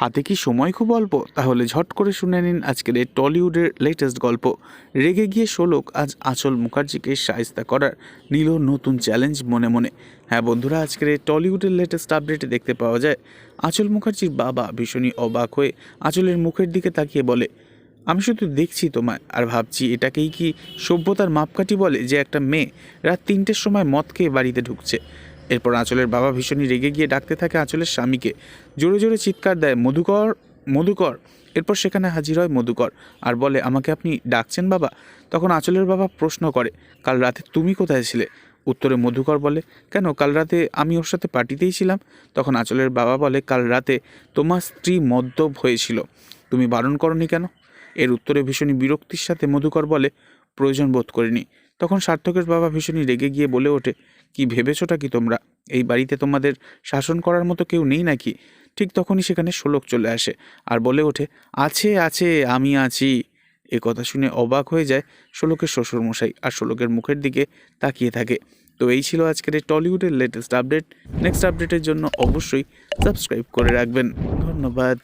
হাতে কি সময় খুব অল্প? তাহলে ঝট করে শুনে নিন আজকের এই টলিউডের লেটেস্ট গল্প। রেগে গিয়ে শোলক আজ আঁচল মুখার্জিকে সায়স্তা করার নিল নতুন চ্যালেঞ্জ মনে মনে। হ্যাঁ বন্ধুরা, আজকের এই টলিউডের লেটেস্ট আপডেটে দেখতে পাওয়া যায়, আঁচল মুখার্জির বাবা ভীষণই অবাক হয়ে আঁচলের মুখের দিকে তাকিয়ে বলে, আমি শুধু দেখছি তোমায় আর ভাবছি এটাকেই কি সভ্যতার মাপকাঠি বলে যে একটা মেয়ে রাত তিনটের সময় মদ খেয়ে বাড়িতে ঢুকছে? এরপর আঁচলের বাবা ভীষণই রেগে গিয়ে ডাকতে থাকে আঁচলের স্বামীকে। জোরে জোরে চিৎকার দেয়, মধুকর মধুকর। এরপর সেখানে হাজির হয় মধুকর আর বলে, আমাকে আপনি ডাকছেন বাবা? তখন আঁচলের বাবা প্রশ্ন করে, কাল রাতে তুমি কোথায় ছিলে? উত্তরে মধুকর বলে, কেন, কাল রাতে আমি ওর সাথে পার্টিতেই ছিলাম। তখন আঁচলের বাবা বলে, কাল রাতে তোমার স্ত্রী মদ্যপ হয়েছিল। তুমি বারণ করনি কেন? এর উত্তরে ভীষণই বিরক্তির সাথে মধুকর বলে, প্রয়োজন বোধ করিনি। তখন সার্থকের বাবা ভীষণই রেগে গিয়ে বলে ওঠে, কি ভেবেছোটা কি তোমরা? এই বাড়িতে তোমাদের শাসন করার মতো কেউ নেই নাকি? ঠিক তখনই সেখানে শোলক চলে আসে আর বলে ওঠে, আছে আছে, আমি আছি। এ কথা শুনে অবাক হয়ে যায় শোলকের শ্বশুরমশাই আর শোলকের মুখের দিকে তাকিয়ে থাকে। তো এই ছিল আজকের এই টলিউডের লেটেস্ট আপডেট নেক্সট আপডেটের জন্য অবশ্যই সাবস্ক্রাইব করে রাখবেন। ধন্যবাদ।